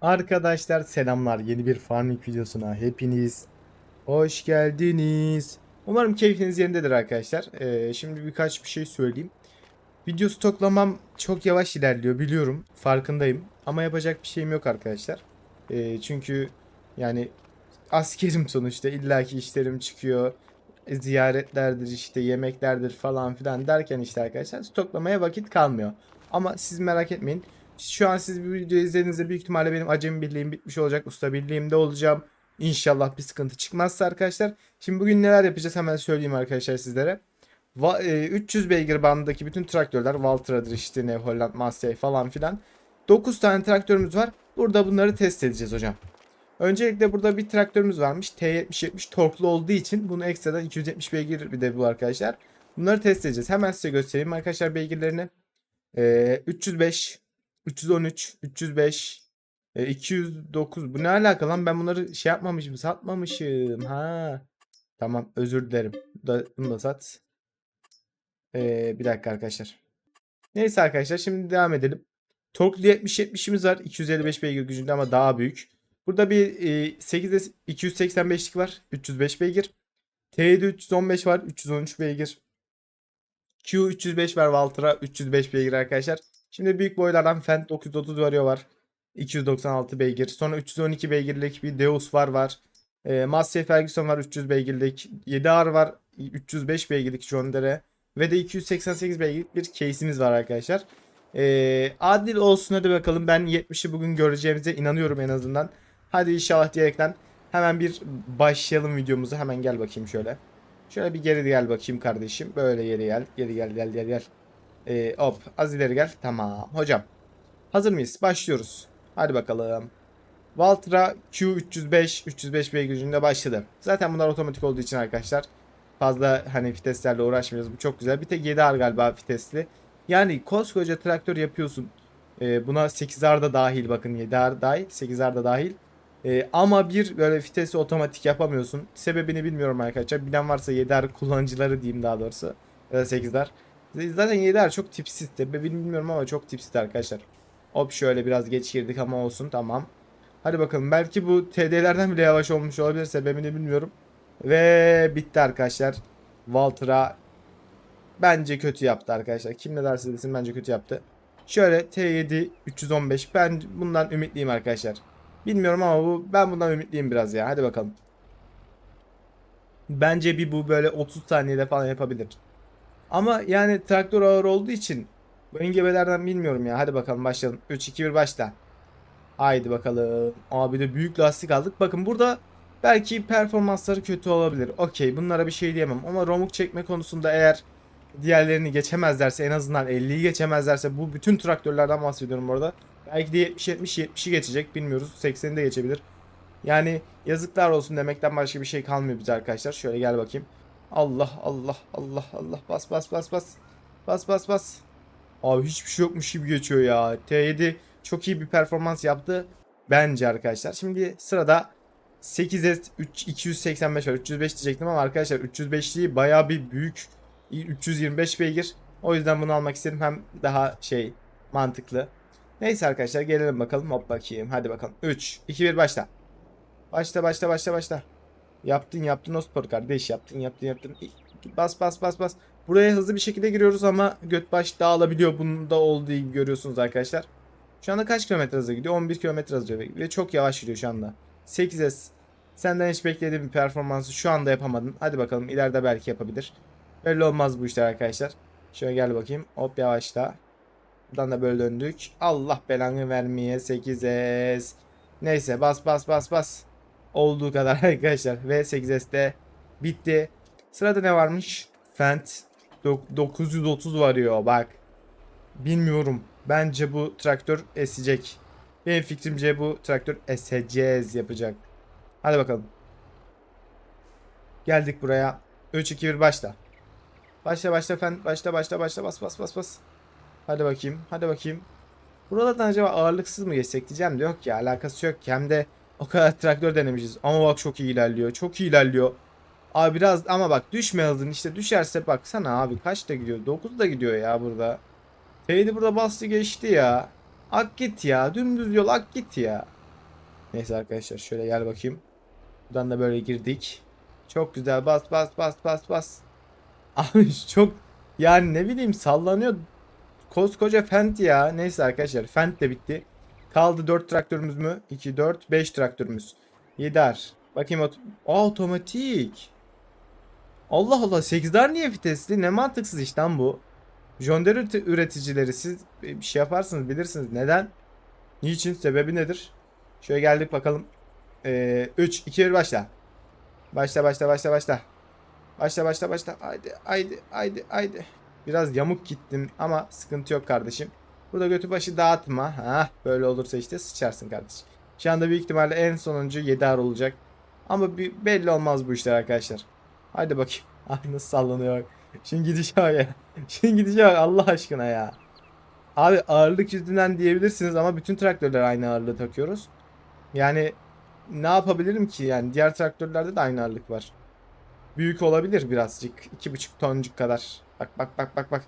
Arkadaşlar selamlar. Yeni bir farming videosuna hepiniz hoş geldiniz. Umarım keyfiniz yerindedir arkadaşlar. Ee, şimdi birkaç bir şey söyleyeyim. Video stoklamam çok yavaş ilerliyor biliyorum. Farkındayım. Ama yapacak bir şeyim yok arkadaşlar. Ee, çünkü yani askerim sonuçta. illaki işlerim çıkıyor. Ziyaretlerdir işte yemeklerdir falan filan derken işte arkadaşlar stoklamaya vakit kalmıyor. Ama siz merak etmeyin. Şu an siz bir video izlediğinizde büyük ihtimalle benim acemi birliğim bitmiş olacak. Usta birliğimde olacağım. İnşallah bir sıkıntı çıkmazsa arkadaşlar. Şimdi bugün neler yapacağız hemen söyleyeyim arkadaşlar sizlere. Va- e, 300 beygir bandındaki bütün traktörler Valtra'dır işte New Holland, Massey falan filan. 9 tane traktörümüz var. Burada bunları test edeceğiz hocam. Öncelikle burada bir traktörümüz varmış. T7070 torklu olduğu için bunu ekstradan 270 beygir bir de bu arkadaşlar. Bunları test edeceğiz. Hemen size göstereyim arkadaşlar beygirlerini. Ee, 305, 313, 305, e, 209. Bu ne alaka lan? Ben bunları şey yapmamışım, satmamışım. Ha. Tamam, özür dilerim. Bu da, bunu da sat. Ee, bir dakika arkadaşlar. Neyse arkadaşlar şimdi devam edelim. Torklu 70-70'imiz var. 255 beygir gücünde ama daha büyük. Burada bir e, 8'de 285'lik var. 305 beygir. T'de 315 var. 313 beygir. Q 305 var. Valtra 305 beygir arkadaşlar. Şimdi büyük boylardan Fendt 930 varıyor var. 296 beygir. Sonra 312 beygirlik bir Deus var var. E, Massey Ferguson var 300 beygirlik. 7R var 305 beygirlik John Deere. Ve de 288 beygirlik bir case'imiz var arkadaşlar. E, adil olsun hadi bakalım. Ben 70'i bugün göreceğimize inanıyorum en azından. Hadi inşallah diyerekten hemen bir başlayalım videomuzu. Hemen gel bakayım şöyle. Şöyle bir geri gel bakayım kardeşim. Böyle geri gel. Geri gel gel gel gel. Ee, hop az ileri gel. Tamam. Hocam. Hazır mıyız? Başlıyoruz. Hadi bakalım. Valtra Q305 305 beygir gücünde başladı. Zaten bunlar otomatik olduğu için arkadaşlar fazla hani viteslerle uğraşmıyoruz. Bu çok güzel. Bir tek 7R galiba vitesli. Yani koskoca traktör yapıyorsun. Ee, buna 8R da dahil bakın 7R dahil 8R da dahil. Ee, ama bir böyle vitesi otomatik yapamıyorsun. Sebebini bilmiyorum arkadaşlar. Bilen varsa 7R kullanıcıları diyeyim daha doğrusu. Ya da 8R. Zaten 7R çok tipsiz. Sebebini bilmiyorum ama çok tipsiz arkadaşlar. Hop şöyle biraz geç girdik ama olsun tamam. Hadi bakalım belki bu TD'lerden bile yavaş olmuş olabilir. Sebebini bilmiyorum. Ve bitti arkadaşlar. Valtra bence kötü yaptı arkadaşlar. Kim ne derse desin bence kötü yaptı. Şöyle T7 315 ben bundan ümitliyim arkadaşlar. Bilmiyorum ama bu ben bundan ümitliyim biraz ya. Hadi bakalım. Bence bir bu böyle 30 saniyede falan yapabilir. Ama yani traktör ağır olduğu için bu engebelerden bilmiyorum ya. Hadi bakalım başlayalım. 3 2 1 başla. Haydi bakalım. Abi de büyük lastik aldık. Bakın burada belki performansları kötü olabilir. Okey bunlara bir şey diyemem. Ama romuk çekme konusunda eğer diğerlerini geçemezlerse en azından 50'yi geçemezlerse bu bütün traktörlerden bahsediyorum bu arada. Belki de 70 70 70'i geçecek bilmiyoruz. 80'i de geçebilir. Yani yazıklar olsun demekten başka bir şey kalmıyor bize arkadaşlar. Şöyle gel bakayım. Allah Allah Allah Allah bas bas bas bas. Bas bas bas. Abi hiçbir şey yokmuş gibi geçiyor ya. T7 çok iyi bir performans yaptı. Bence arkadaşlar. Şimdi sırada 8S 3 285 var. 305 diyecektim ama arkadaşlar 305'liği bayağı bir büyük 325 beygir. O yüzden bunu almak istedim. Hem daha şey mantıklı. Neyse arkadaşlar gelelim bakalım. Hop bakayım. Hadi bakalım. 3 2 1 başla. Başla başla başla başla. Yaptın yaptın o spor kardeş. Yaptın yaptın yaptın. Bas bas bas bas. Buraya hızlı bir şekilde giriyoruz ama göt baş dağılabiliyor. Bunda olduğu gibi görüyorsunuz arkadaşlar. Şu anda kaç kilometre hızla gidiyor? 11 kilometre hızla gidiyor ve çok yavaş gidiyor şu anda. 8S. Senden hiç beklediğim bir performansı şu anda yapamadın. Hadi bakalım ileride belki yapabilir. Belli olmaz bu işler arkadaşlar. Şöyle gel bakayım. Hop yavaşla. Buradan da böyle döndük. Allah belanı vermeye 8S. Neyse bas bas bas bas. Olduğu kadar arkadaşlar. Ve 8S de bitti. Sırada ne varmış? Fent 930 varıyor bak. Bilmiyorum. Bence bu traktör esecek. Benim fikrimce bu traktör eseceğiz yapacak. Hadi bakalım. Geldik buraya. 3 2 1 başla. Başla başla fen başla başla başla bas bas bas bas. Hadi bakayım. Hadi bakayım. Buralardan acaba ağırlıksız mı geçsek diyeceğim de yok ya alakası yok ki. Hem de o kadar traktör denemişiz. Ama bak çok iyi ilerliyor. Çok iyi ilerliyor. Abi biraz ama bak düşme hızın işte düşerse baksana abi kaçta gidiyor? 9 da gidiyor ya burada. Teydi burada bastı geçti ya. Ak git ya. Dümdüz yol ak git ya. Neyse arkadaşlar şöyle gel bakayım. Buradan da böyle girdik. Çok güzel bas bas bas bas bas. Abi çok yani ne bileyim sallanıyor. Koskoca Fent ya. Neyse arkadaşlar Fent de bitti. Kaldı 4 traktörümüz mü? 2, 4, 5 traktörümüz. 7 ar. Bakayım ot otomatik. Allah Allah 8'ler niye vitesli? Ne mantıksız işte lan bu. Üret- üreticileri siz bir şey yaparsınız bilirsiniz. Neden? Niçin? Sebebi nedir? Şöyle geldik bakalım. Ee, 3, 2, 1 başla. Başla başla başla başla. Başla başla başla. Haydi haydi haydi haydi. Biraz yamuk gittin ama sıkıntı yok kardeşim. Burada götü başı dağıtma. Ha, böyle olursa işte sıçarsın kardeşim. Şu anda büyük ihtimalle en sonuncu 7 ar olacak. Ama bir belli olmaz bu işler arkadaşlar. Haydi bakayım. Ay nasıl sallanıyor. Şimdi gidişe ya. Şimdi gidişe bak Allah aşkına ya. Abi ağırlık yüzünden diyebilirsiniz ama bütün traktörler aynı ağırlığı takıyoruz. Yani ne yapabilirim ki yani diğer traktörlerde de aynı ağırlık var. Büyük olabilir birazcık. 2,5 toncuk kadar. Bak bak bak bak bak.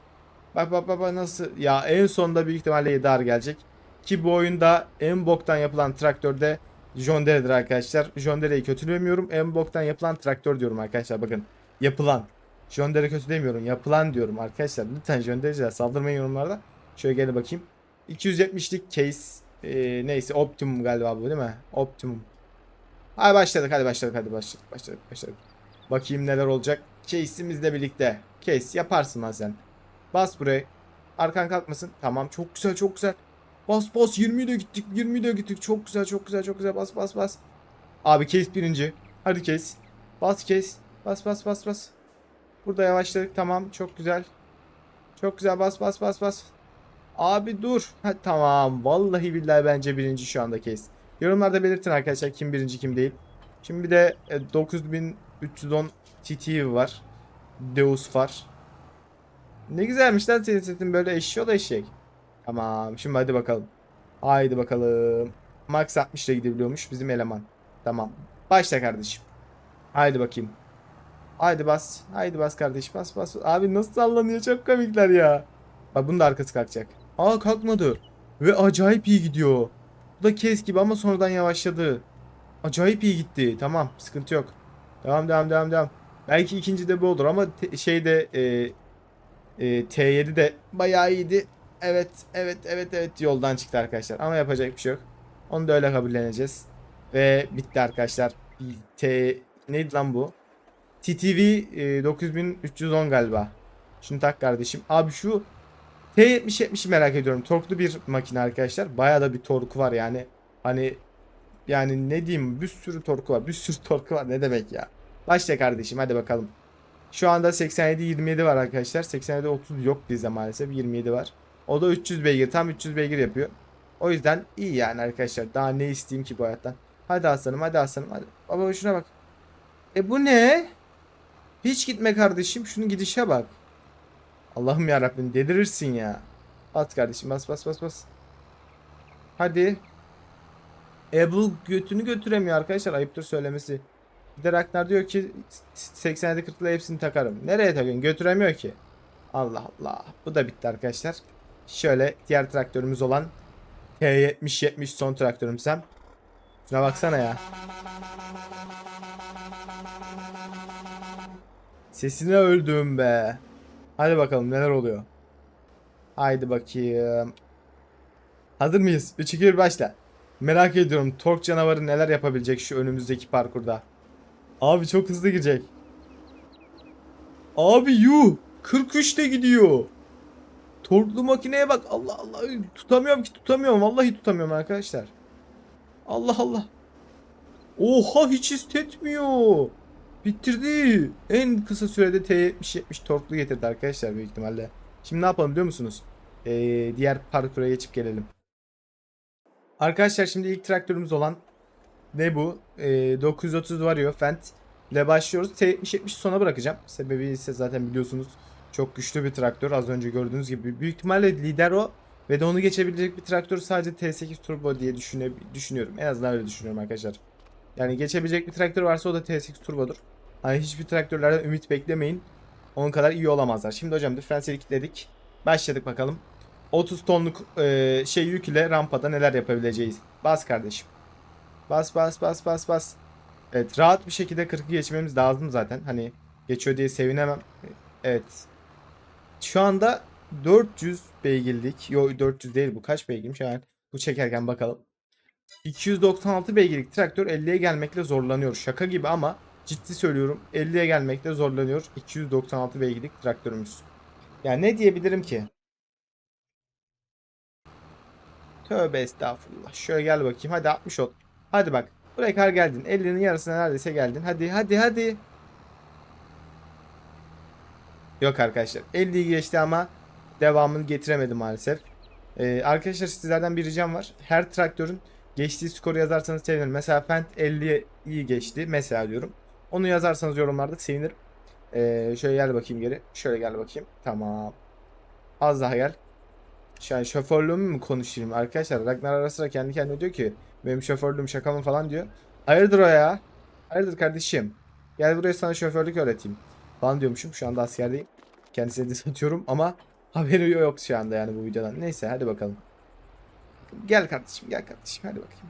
Bak bak bak nasıl. Ya en sonunda büyük ihtimalle 7 ağır gelecek. Ki bu oyunda en boktan yapılan traktörde John Deere'dir arkadaşlar. John Deere'yi kötülemiyorum. En boktan yapılan traktör diyorum arkadaşlar bakın. Yapılan. John Deere kötü demiyorum. Yapılan diyorum arkadaşlar. Lütfen John Deere'ciler saldırmayın yorumlarda. Şöyle gel bakayım. 270'lik case. Ee, neyse Optimum galiba bu değil mi? Optimum. Hadi başladık hadi başladık hadi başladık başladık başladık. Bakayım neler olacak. Case'imizle birlikte. Case yaparsın lan sen. Bas buraya. Arkan kalkmasın. Tamam çok güzel çok güzel. Bas bas 20'ye de gittik 20'ye de gittik. Çok güzel çok güzel çok güzel bas bas bas. Abi case birinci. Hadi case. Bas case. Bas bas bas bas. Burada yavaşladık tamam çok güzel. Çok güzel bas bas bas bas. Abi dur. Ha, tamam. Vallahi billahi bence birinci şu anda case. Yorumlarda belirtin arkadaşlar kim birinci kim değil. Şimdi bir de e, 9310 TT var. Deus var. Ne güzelmiş lan senin setin böyle eşeği o da eşek. Tamam şimdi hadi bakalım. Haydi bakalım. Max 60 ile gidebiliyormuş bizim eleman. Tamam. Başla kardeşim. Haydi bakayım. Haydi bas. Haydi bas kardeş. Bas bas. Abi nasıl sallanıyor çok komikler ya. Bak bunun da arkası kalkacak. Aa kalkmadı. Ve acayip iyi gidiyor. Bu da kes gibi ama sonradan yavaşladı. Acayip iyi gitti. Tamam sıkıntı yok. Devam devam devam devam. Belki ikinci de bu olur ama şeyde e, e, T7 de bayağı iyiydi. Evet evet evet evet yoldan çıktı arkadaşlar. Ama yapacak bir şey yok. Onu da öyle kabulleneceğiz. Ve bitti arkadaşlar. T neydi lan bu? TTV e, 9310 galiba. Şunu tak kardeşim. Abi şu T70-70'i merak ediyorum. Torklu bir makine arkadaşlar. Bayağı da bir torku var yani. Hani yani ne diyeyim bir sürü torku var. Bir sürü torku var. Ne demek ya. Başla kardeşim hadi bakalım. Şu anda 87-27 var arkadaşlar. 87-30 yok bizde maalesef. 27 var. O da 300 beygir. Tam 300 beygir yapıyor. O yüzden iyi yani arkadaşlar. Daha ne isteyeyim ki bu hayattan. Hadi aslanım hadi aslanım hadi. Baba şuna bak. E bu ne? Hiç gitme kardeşim. Şunun gidişe bak. Allah'ım ya Rabbim delirirsin ya. At kardeşim bas bas bas bas. Hadi. E bu götünü götüremiyor arkadaşlar ayıptır söylemesi. Bir de Ragnar diyor ki 87 40'la hepsini takarım. Nereye takıyorsun? Götüremiyor ki. Allah Allah. Bu da bitti arkadaşlar. Şöyle diğer traktörümüz olan T70-70 son traktörümsem. Şuna baksana ya. Sesine öldüm be. Hadi bakalım neler oluyor. Haydi bakayım. Hazır mıyız? 3 2 1 başla. Merak ediyorum tork canavarı neler yapabilecek şu önümüzdeki parkurda. Abi çok hızlı girecek. Abi yuh 43'te gidiyor. Torklu makineye bak. Allah Allah tutamıyorum ki tutamıyorum. Vallahi tutamıyorum arkadaşlar. Allah Allah. Oha hiç hissetmiyor. Bitirdi. En kısa sürede T70-70 torklu getirdi arkadaşlar büyük ihtimalle. Şimdi ne yapalım biliyor musunuz? Ee, diğer parkura geçip gelelim. Arkadaşlar şimdi ilk traktörümüz olan ne bu? Ee, 930 Vario Fendt ile başlıyoruz. T70-70 sona bırakacağım. Sebebi ise zaten biliyorsunuz çok güçlü bir traktör. Az önce gördüğünüz gibi. Büyük ihtimalle lider o. Ve de onu geçebilecek bir traktör sadece T8 Turbo diye düşüne, düşünüyorum. En azından öyle düşünüyorum arkadaşlar. Yani geçebilecek bir traktör varsa o da T8 Turbo'dur. Hani hiçbir traktörlerden ümit beklemeyin. Onun kadar iyi olamazlar. Şimdi hocam diferansiyeli kilitledik. Başladık bakalım. 30 tonluk e, şey yük ile rampada neler yapabileceğiz. Bas kardeşim. Bas bas bas bas bas. Evet rahat bir şekilde 40'ı geçmemiz lazım zaten. Hani geçiyor diye sevinemem. Evet. Şu anda 400 beygirlik. Yo 400 değil bu. Kaç beygirmiş? Yani bu çekerken bakalım. 296 beygirlik traktör 50'ye gelmekle zorlanıyor. Şaka gibi ama ciddi söylüyorum 50'ye gelmekle zorlanıyor. 296 beygirlik traktörümüz. Yani ne diyebilirim ki? Tövbe estağfurullah. Şöyle gel bakayım. Hadi 60 ol. Hadi bak. Buraya kadar geldin. 50'nin yarısına neredeyse geldin. Hadi hadi hadi. Yok arkadaşlar. 50'yi geçti ama devamını getiremedi maalesef. Ee, arkadaşlar sizlerden bir ricam var. Her traktörün geçtiği skoru yazarsanız sevinirim. Mesela Fent 50'yi geçti. Mesela diyorum. Onu yazarsanız yorumlarda sevinirim. Ee, şöyle gel bakayım geri. Şöyle gel bakayım. Tamam. Az daha gel. Yani şoförlüğümü mü konuşayım arkadaşlar? Ragnar ara sıra kendi kendine diyor ki benim şoförlüğüm şaka mı falan diyor. Hayırdır o ya? Hayırdır kardeşim? Gel buraya sana şoförlük öğreteyim. Falan diyormuşum. Şu anda askerdeyim. Kendisine de satıyorum ama haberi yok şu anda yani bu videodan. Neyse hadi bakalım. Gel kardeşim gel kardeşim hadi bakayım.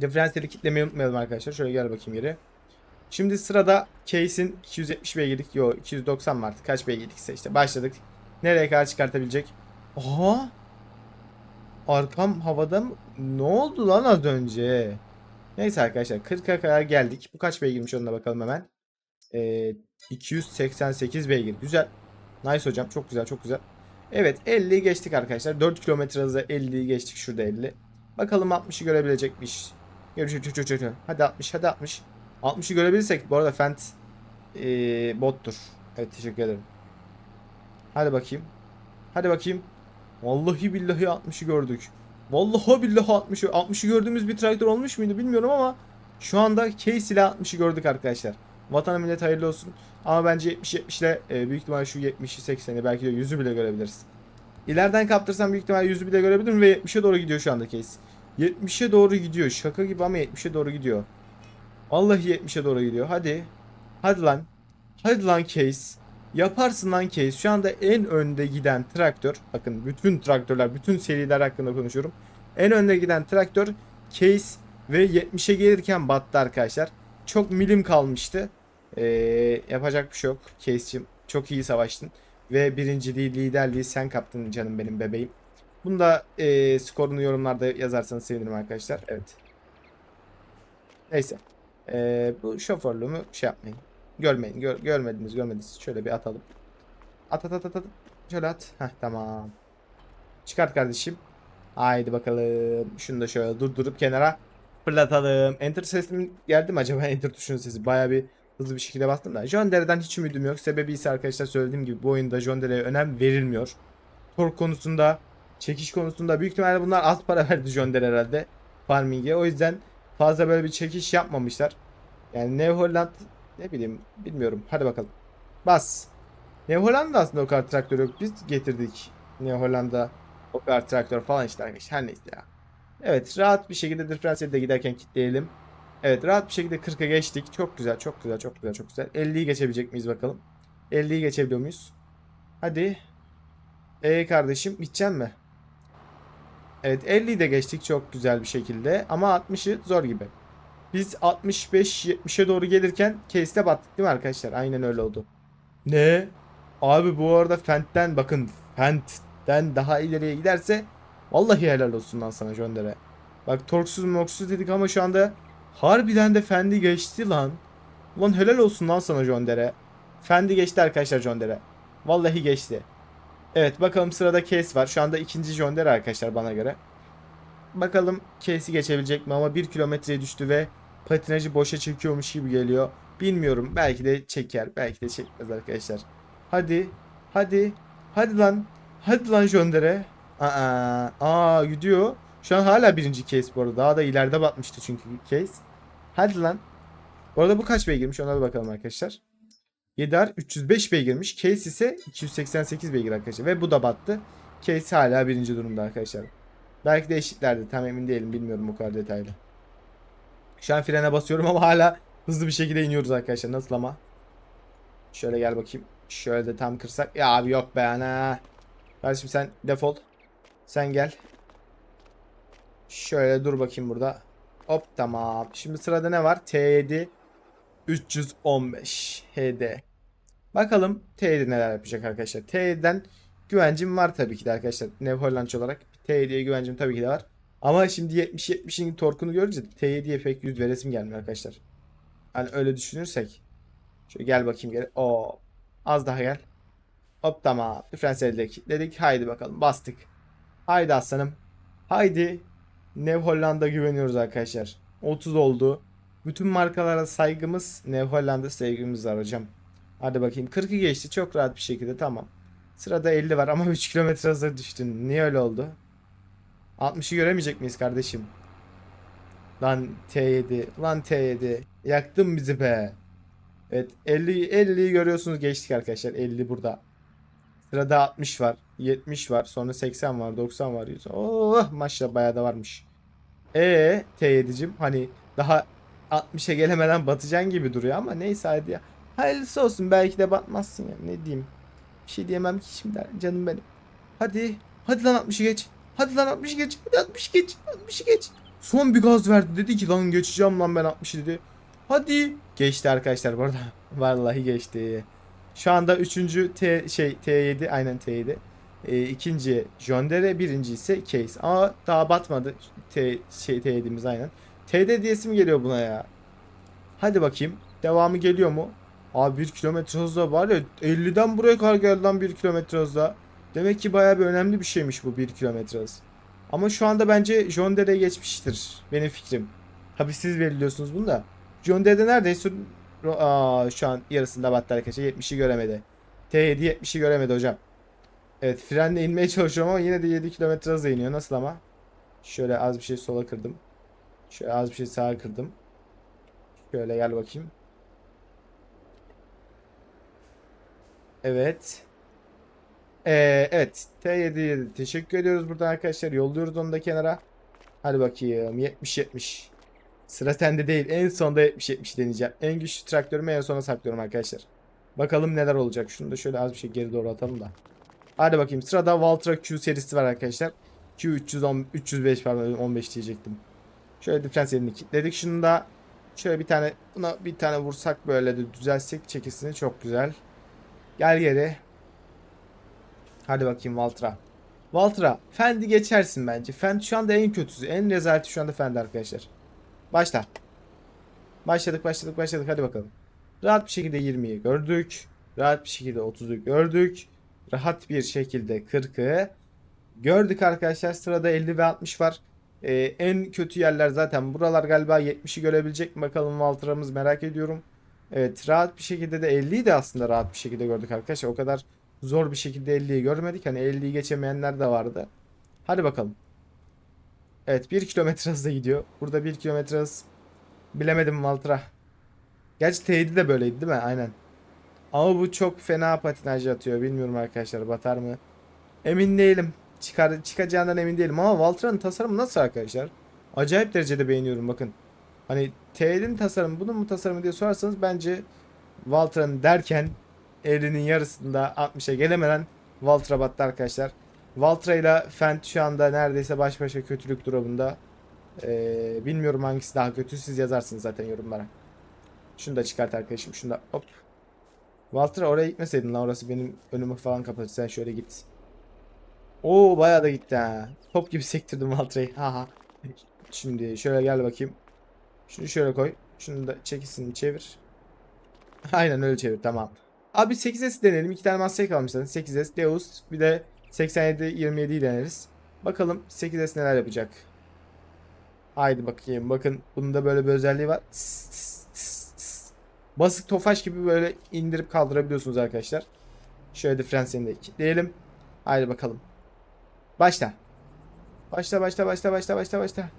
Diferansiyeli kitlemeyi unutmayalım arkadaşlar. Şöyle gel bakayım geri. Şimdi sırada Case'in 270 beygirlik, yo 290 mı artık kaç beygirlikse işte başladık. Nereye kadar çıkartabilecek? Aha! Arkam havada mı? Ne oldu lan az önce? Neyse arkadaşlar 40'a kadar geldik. Bu kaç beygirmiş onunla bakalım hemen. Ee, 288 beygir. Güzel. Nice hocam. Çok güzel çok güzel. Evet 50'yi geçtik arkadaşlar. 4 kilometre hızla 50'yi geçtik. Şurada 50. Bakalım 60'ı görebilecekmiş. Hadi 60 hadi 60. 60'ı görebilirsek bu arada Fent ee, bottur. Evet teşekkür ederim. Hadi bakayım. Hadi bakayım. Vallahi billahi 60'ı gördük. Vallahi billahi 60'ı 60'ı gördüğümüz bir traktör olmuş muydu bilmiyorum ama şu anda Case ile 60'ı gördük arkadaşlar. Vatana millet hayırlı olsun. Ama bence 70 70 ile büyük ihtimal şu 70'i 80'i belki de 100'ü bile görebiliriz. İleriden kaptırsam büyük ihtimal 100'ü bile görebilirim ve 70'e doğru gidiyor şu anda Case. 70'e doğru gidiyor. Şaka gibi ama 70'e doğru gidiyor. Vallahi 70'e doğru gidiyor. Hadi. Hadi lan. Hadi lan Case. Yaparsın lan Case. Şu anda en önde giden traktör. Bakın bütün traktörler, bütün seriler hakkında konuşuyorum. En önde giden traktör Case ve 70'e gelirken battı arkadaşlar. Çok milim kalmıştı. Ee, yapacak bir şey yok. Case'cim çok iyi savaştın. Ve birinciliği, liderliği sen kaptın canım benim bebeğim. Bunu da e, skorunu yorumlarda yazarsanız sevinirim arkadaşlar. Evet. Neyse. Ee, bu şoförlüğümü şey yapmayın. Görmeyin. Gör, görmediniz görmediniz. Şöyle bir atalım. At at at at. Şöyle at. Heh tamam. Çıkart kardeşim. Haydi bakalım. Şunu da şöyle durdurup kenara fırlatalım. Enter sesim geldi mi acaba? Enter tuşunun sesi. Baya bir hızlı bir şekilde bastım da. John Deere'den hiç ümidim yok. Sebebi ise arkadaşlar söylediğim gibi bu oyunda John Deere'ye önem verilmiyor. Tork konusunda, çekiş konusunda büyük ihtimalle bunlar az para verdi John Deere herhalde. Farming'e. O yüzden fazla böyle bir çekiş yapmamışlar. Yani New Holland ne bileyim bilmiyorum. Hadi bakalım. Bas. New Hollanda'da aslında o kadar traktör yok. Biz getirdik. New Hollanda o kadar traktör falan işte arkadaşlar. Her neyse ya. Evet rahat bir şekilde diferansiyelde giderken kilitleyelim. Evet rahat bir şekilde 40'a geçtik. Çok güzel çok güzel çok güzel çok güzel. 50'yi geçebilecek miyiz bakalım. 50'yi geçebiliyor muyuz? Hadi. Ee kardeşim gidecek mi? Evet 50'yi de geçtik çok güzel bir şekilde. Ama 60'ı zor gibi. Biz 65-70'e doğru gelirken case'te battık değil mi arkadaşlar? Aynen öyle oldu. Ne? Abi bu arada Fent'ten bakın Fent'ten daha ileriye giderse vallahi helal olsun lan sana Jönder'e. Bak torksuz morksuz dedik ama şu anda harbiden de Fendi geçti lan. Ulan helal olsun lan sana Jönder'e. Fendi geçti arkadaşlar Jönder'e. Vallahi geçti. Evet bakalım sırada Case var. Şu anda ikinci Jonder arkadaşlar bana göre. Bakalım Case'i geçebilecek mi ama 1 kilometreye düştü ve patinajı boşa çekiyormuş gibi geliyor. Bilmiyorum. Belki de çeker. Belki de çekmez arkadaşlar. Hadi. Hadi. Hadi lan. Hadi lan Jönder'e. Aa, aa gidiyor. Şu an hala birinci case bu arada. Daha da ileride batmıştı çünkü case. Hadi lan. Bu arada bu kaç beygirmiş ona da bakalım arkadaşlar. 7R 305 beygirmiş. Case ise 288 beygir arkadaşlar. Ve bu da battı. Case hala birinci durumda arkadaşlar. Belki de eşitlerdi. Tam emin değilim. Bilmiyorum bu kadar detaylı. Şu an frene basıyorum ama hala hızlı bir şekilde iniyoruz arkadaşlar. Nasıl ama? Şöyle gel bakayım. Şöyle de tam kırsak. Ya abi yok be ana. Kardeşim sen defol. Sen gel. Şöyle dur bakayım burada. Hop tamam. Şimdi sırada ne var? T7 315 HD. Bakalım T7 neler yapacak arkadaşlar. T7'den güvencim var tabii ki de arkadaşlar. Nev olarak T7'ye güvencim tabii ki de var. Ama şimdi 70-70'in torkunu görünce T7'ye pek yüz veresim gelmiyor arkadaşlar. Hani öyle düşünürsek. Şöyle gel bakayım gel. Oo. Az daha gel. Hop tamam. Diferansiyelde kilitledik. Haydi bakalım bastık. Haydi aslanım. Haydi. Nev Hollanda güveniyoruz arkadaşlar. 30 oldu. Bütün markalara saygımız, Nev Hollanda sevgimiz var hocam. Hadi bakayım. 40'ı geçti çok rahat bir şekilde tamam. Sırada 50 var ama 3 kilometre hızla düştün. Niye öyle oldu? 60'ı göremeyecek miyiz kardeşim? Lan T7. Lan T7. Yaktın bizi be. Evet 50 50'yi görüyorsunuz geçtik arkadaşlar. 50 burada. Sırada 60 var. 70 var. Sonra 80 var. 90 var. 100. Oh maşallah bayağı da varmış. E T7'cim hani daha 60'a gelemeden batacaksın gibi duruyor ama neyse hadi ya. Hayırlısı olsun belki de batmazsın ya ne diyeyim. Bir şey diyemem ki şimdi canım benim. Hadi. Hadi lan 60'ı geç. Hadi lan 60'ı geç. Hadi 60'ı geç. 60'ı geç. Son bir gaz verdi. Dedi ki lan geçeceğim lan ben 60'ı dedi. Hadi. Geçti arkadaşlar bu arada. Vallahi geçti. Şu anda 3. T şey T7 aynen T7. E, ikinci Jondere, birinci ise Case. Ama daha batmadı. T şey T7'miz aynen. TD diyesim geliyor buna ya. Hadi bakayım. Devamı geliyor mu? Abi 1 kilometre hızla var ya 50'den buraya kadar geldi lan 1 kilometre hızla. Demek ki bayağı bir önemli bir şeymiş bu 1 kilometre hız. Ama şu anda bence John geçmiştir. Benim fikrim. Tabi siz belirliyorsunuz bunu da. John neredeyse Aa, şu an yarısında battı arkadaşlar. 70'i göremedi. T7 70'i göremedi hocam. Evet frenle inmeye çalışıyorum ama yine de 7 kilometre hızla iniyor. Nasıl ama? Şöyle az bir şey sola kırdım. Şöyle az bir şey sağa kırdım. Şöyle gel bakayım. Evet. Ee, evet. T7'ye teşekkür ediyoruz buradan arkadaşlar. Yolluyoruz onu da kenara. Hadi bakayım. 70-70. Sıra sende değil. En sonda 70-70 deneyeceğim. En güçlü traktörümü en sona saklıyorum arkadaşlar. Bakalım neler olacak. Şunu da şöyle az bir şey geri doğru atalım da. Hadi bakayım. Sırada Valtra Q serisi var arkadaşlar. Q 310 305 pardon 15 diyecektim. Şöyle diferansiyelini kilitledik. Şunu da şöyle bir tane buna bir tane vursak böyle de düzelsek çekisini çok güzel. Gel geri. Hadi bakayım Valtra. Valtra. Fendi geçersin bence. Fend şu anda en kötüsü. En rezaleti şu anda Fendi arkadaşlar. Başla. Başladık başladık başladık. Hadi bakalım. Rahat bir şekilde 20'yi gördük. Rahat bir şekilde 30'u gördük. Rahat bir şekilde 40'ı gördük arkadaşlar. Sırada 50 ve 60 var. Ee, en kötü yerler zaten buralar galiba 70'i görebilecek mi bakalım Valtra'mız merak ediyorum. Evet rahat bir şekilde de 50'yi de aslında rahat bir şekilde gördük arkadaşlar. O kadar zor bir şekilde 50'yi görmedik. Hani 50'yi geçemeyenler de vardı. Hadi bakalım. Evet 1 kilometre hızla gidiyor. Burada 1 kilometre hız. Bilemedim Valtra. Gerçi T7 de böyleydi değil mi? Aynen. Ama bu çok fena patinaj atıyor. Bilmiyorum arkadaşlar batar mı? Emin değilim. Çıkar, çıkacağından emin değilim ama Valtra'nın tasarımı nasıl arkadaşlar? Acayip derecede beğeniyorum bakın. Hani T7'nin tasarımı bunun mu tasarımı diye sorarsanız bence Valtra'nın derken 50'nin yarısında 60'a gelemeden Valtra battı arkadaşlar. Valtra ile Fendt şu anda neredeyse baş başa kötülük durumunda. Ee, bilmiyorum hangisi daha kötü siz yazarsınız zaten yorumlara. Şunu da çıkart arkadaşım. Şunu da hop. Valtra oraya gitmeseydin lan orası benim önümü falan kapatır. Sen şöyle git. Oo bayağı da gitti ha. Top gibi sektirdim Valtra'yı. Haha. Şimdi şöyle gel bakayım. Şunu şöyle koy. Şunu da çekisini çevir. Aynen öyle çevir tamam. Abi 8S deneyelim. İki tane Master kalmış zaten. 8S, Deus bir de 87 27'yi deneriz. Bakalım 8S neler yapacak. Haydi bakayım. Bakın bunun da böyle bir özelliği var. Tıs, tıs. Basık tofaş gibi böyle indirip kaldırabiliyorsunuz arkadaşlar. Şöyle diferansiyelini de kilitleyelim. Haydi bakalım. Başla. Başla başla başla başla başla başla.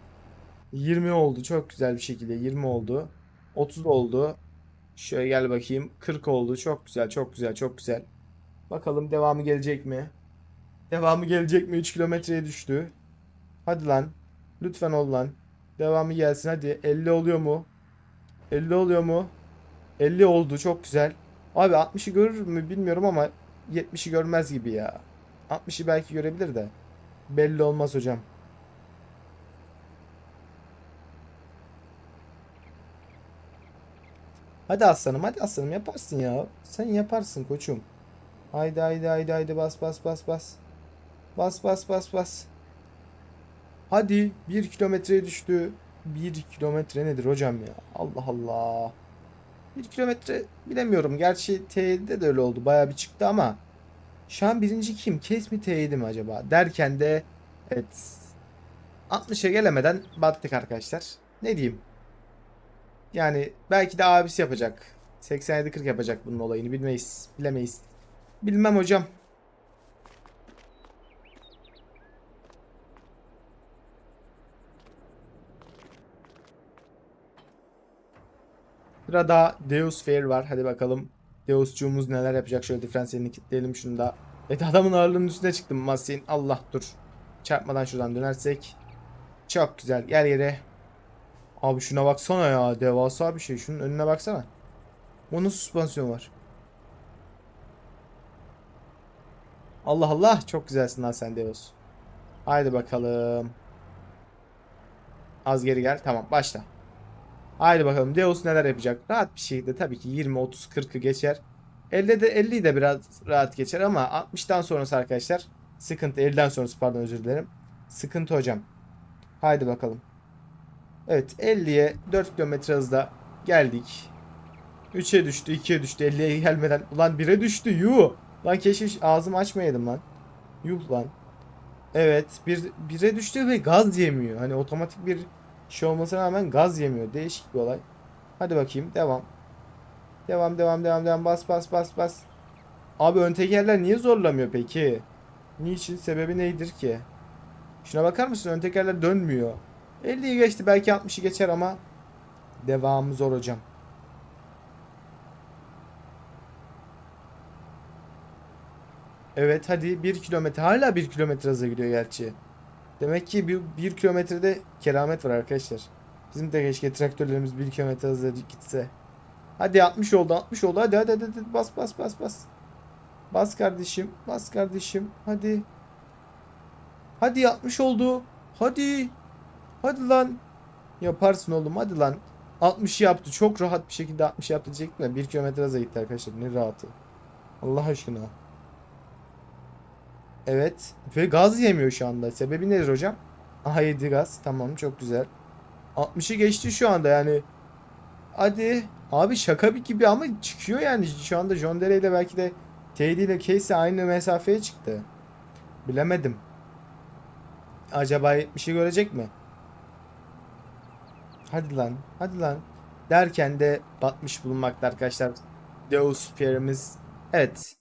20 oldu. Çok güzel bir şekilde 20 oldu. 30 oldu. Şöyle gel bakayım. 40 oldu. Çok güzel, çok güzel, çok güzel. Bakalım devamı gelecek mi? Devamı gelecek mi? 3 kilometreye düştü. Hadi lan. Lütfen ol lan. Devamı gelsin hadi. 50 oluyor mu? 50 oluyor mu? 50 oldu. Çok güzel. Abi 60'ı görür mü bilmiyorum ama 70'i görmez gibi ya. 60'ı belki görebilir de. Belli olmaz hocam. Hadi aslanım hadi aslanım yaparsın ya. Sen yaparsın koçum. Haydi haydi haydi haydi bas bas bas bas. Bas bas bas bas. Hadi bir kilometreye düştü. Bir kilometre nedir hocam ya? Allah Allah. Bir kilometre bilemiyorum. Gerçi T'de de öyle oldu. Bayağı bir çıktı ama. Şu an birinci kim? Kes mi T'ydi mi acaba? Derken de evet 60'a gelemeden battık arkadaşlar. Ne diyeyim? Yani belki de abisi yapacak. 87-40 yapacak bunun olayını bilmeyiz. Bilemeyiz. Bilmem hocam. Sırada Deus Fair var. Hadi bakalım. Deus'cuğumuz neler yapacak. Şöyle diferansiyelini kilitleyelim şunu da. Evet adamın ağırlığının üstüne çıktım Masin. Allah dur. Çarpmadan şuradan dönersek. Çok güzel. Gel yere. Abi şuna baksana ya. Devasa bir şey. Şunun önüne baksana. Onun süspansiyon var. Allah Allah. Çok güzelsin lan sen Deus. Haydi bakalım. Az geri gel. Tamam başla. Haydi bakalım Deus neler yapacak. Rahat bir şekilde tabii ki 20, 30, 40'ı geçer. 50 de 50'yi de biraz rahat geçer ama 60'tan sonrası arkadaşlar sıkıntı. 50'den sonrası pardon özür dilerim. Sıkıntı hocam. Haydi bakalım. Evet 50'ye 4 km hızla geldik. 3'e düştü 2'ye düştü 50'ye gelmeden. Ulan 1'e düştü yuh. Lan keşke ağzımı açmayaydım lan. Yuh lan. Evet bir 1'e düştü ve gaz yemiyor. Hani otomatik bir şey olmasına rağmen gaz yemiyor. Değişik bir olay. Hadi bakayım devam. Devam devam devam devam bas bas bas bas. Abi ön tekerler niye zorlamıyor peki? Niçin? Sebebi nedir ki? Şuna bakar mısın? Ön tekerler dönmüyor. 50'yi geçti belki 60'ı geçer ama devamı zor hocam. Evet hadi 1 kilometre hala 1 kilometre hıza gidiyor gerçi. Demek ki bir, 1 kilometrede keramet var arkadaşlar. Bizim de keşke traktörlerimiz 1 kilometre hızla gitse. Hadi 60 oldu 60 oldu hadi hadi hadi, hadi. bas bas bas bas. Bas kardeşim bas kardeşim hadi. Hadi 60 oldu. Hadi. Hadi lan. Yaparsın oğlum hadi lan. 60 yaptı. Çok rahat bir şekilde 60 yaptı diyecektim de 1 kilometre hıza gitti arkadaşlar. Ne rahatı. Allah aşkına. Evet. Ve gaz yemiyor şu anda. Sebebi nedir hocam? Aha yedi gaz. Tamam çok güzel. 60'ı geçti şu anda yani. Hadi. Abi şaka bir gibi ama çıkıyor yani. Şu anda John Deere ile belki de Teddy ile Casey aynı mesafeye çıktı. Bilemedim. Acaba 70'i görecek mi? Hadi lan. Hadi lan. Derken de batmış bulunmakta arkadaşlar. Deus Pierre'imiz. Evet.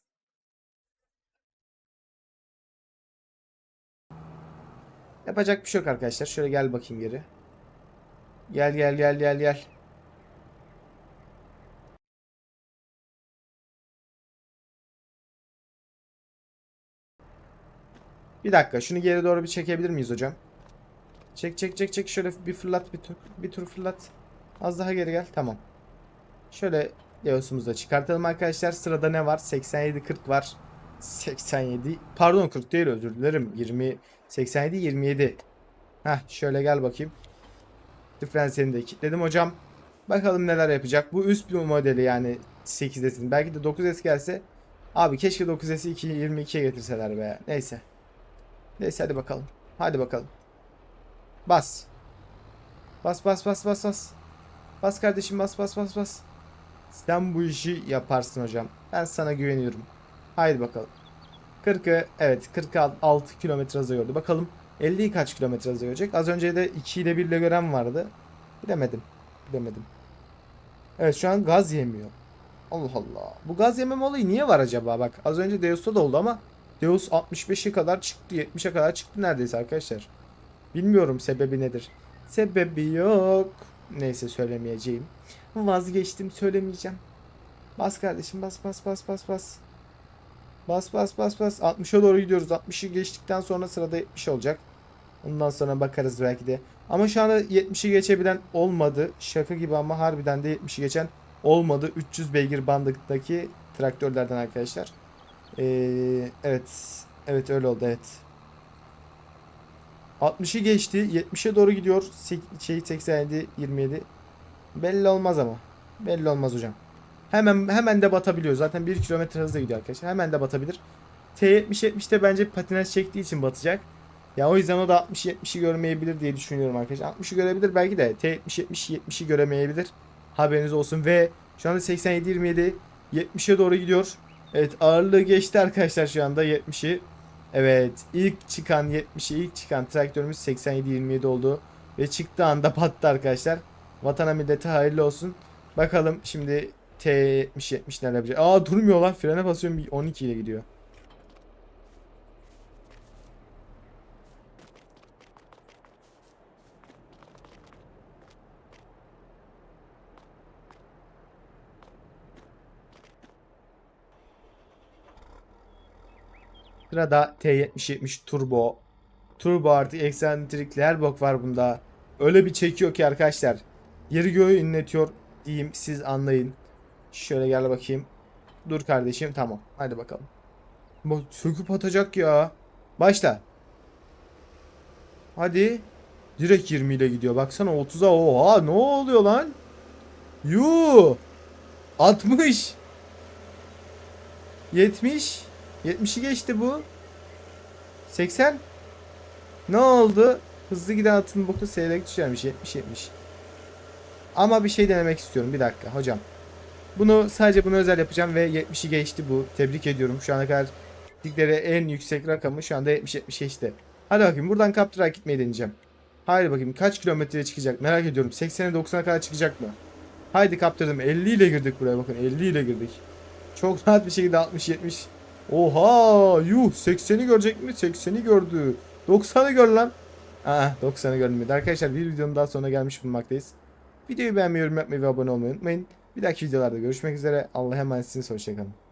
Yapacak bir şey yok arkadaşlar. Şöyle gel bakayım geri. Gel gel gel gel gel. Bir dakika şunu geri doğru bir çekebilir miyiz hocam? Çek çek çek çek şöyle bir fırlat bir tur bir tur fırlat. Az daha geri gel. Tamam. Şöyle Deus'umuzu da çıkartalım arkadaşlar. Sırada ne var? 87 40 var. 87 pardon 40 değil özür dilerim. 20 87 27. Heh şöyle gel bakayım. Diferansiyelini de kilitledim hocam. Bakalım neler yapacak. Bu üst bir modeli yani 8S'in. Belki de 9S gelse. Abi keşke 9S'i 22'ye getirseler be. Neyse. Neyse hadi bakalım. Hadi bakalım. Bas. Bas bas bas bas bas. Bas kardeşim bas bas bas bas. Sen bu işi yaparsın hocam. Ben sana güveniyorum. Haydi bakalım. 40'ı evet 46 kilometre hızla gördü. Bakalım 50'yi kaç kilometre hızla görecek. Az önce de 2 ile 1 ile gören vardı. Bilemedim. Bilemedim. Evet şu an gaz yemiyor. Allah Allah. Bu gaz yememe olayı niye var acaba? Bak az önce Deus'ta da oldu ama Deus 65'e kadar çıktı. 70'e kadar çıktı neredeyse arkadaşlar. Bilmiyorum sebebi nedir. Sebebi yok. Neyse söylemeyeceğim. Vazgeçtim söylemeyeceğim. Bas kardeşim bas bas bas bas bas. Bas bas bas bas. 60'a doğru gidiyoruz. 60'ı geçtikten sonra sırada 70 olacak. Ondan sonra bakarız belki de. Ama şu anda 70'i geçebilen olmadı. Şaka gibi ama harbiden de 70'i geçen olmadı. 300 beygir bandındaki traktörlerden arkadaşlar. Ee, evet. Evet öyle oldu evet. 60'ı geçti. 70'e doğru gidiyor. Sek- Şey 87 27. Belli olmaz ama. Belli olmaz hocam. Hemen hemen de batabiliyor. Zaten 1 kilometre hızla gidiyor arkadaşlar. Hemen de batabilir. T70-70'te bence patinaj çektiği için batacak. Ya o yüzden o da 60-70'i görmeyebilir diye düşünüyorum arkadaşlar. 60'ı görebilir belki de T70-70-70'i göremeyebilir. Haberiniz olsun ve şu anda 87-27 70'e doğru gidiyor. Evet ağırlığı geçti arkadaşlar şu anda 70'i. Evet ilk çıkan 70'i ilk çıkan traktörümüz 87-27 oldu. Ve çıktığı anda battı arkadaşlar. Vatana millete hayırlı olsun. Bakalım şimdi T70-70 neler yapacak. Aa durmuyor lan frene basıyorum bir 12 ile gidiyor. Sırada T70-70 Turbo. Turbo artı eksentrikli her bok var bunda. Öyle bir çekiyor ki arkadaşlar. Yeri göğü inletiyor diyeyim siz anlayın. Şöyle gel bakayım. Dur kardeşim tamam. Hadi bakalım. Bu söküp atacak ya. Başla. Hadi. Direkt 20 ile gidiyor. Baksana 30'a. Oha ne oluyor lan? Yuu. 60. 70. 70'i geçti bu. 80. Ne oldu? Hızlı giden atın boku seyrek düşermiş. 70 70. Ama bir şey denemek istiyorum. Bir dakika hocam. Bunu sadece bunu özel yapacağım ve 70'i geçti bu. Tebrik ediyorum. Şu ana kadar gittikleri en yüksek rakamı şu anda 70 70 geçti. Hadi bakayım buradan kaptırarak gitmeyi deneyeceğim. Haydi bakayım kaç kilometreye çıkacak merak ediyorum. 80'e 90'a kadar çıkacak mı? Haydi kaptırdım. 50 ile girdik buraya bakın. 50 ile girdik. Çok rahat bir şekilde 60 70 Oha yuh 80'i görecek mi? 80'i gördü. 90'ı gör lan. Aa 90'ı görmedi. Arkadaşlar bir videonun daha sonuna gelmiş bulunmaktayız. Videoyu beğenmeyi, yorum yapmayı ve abone olmayı unutmayın. Bir dahaki videolarda görüşmek üzere. Allah'a emanetsiniz. Hoşçakalın.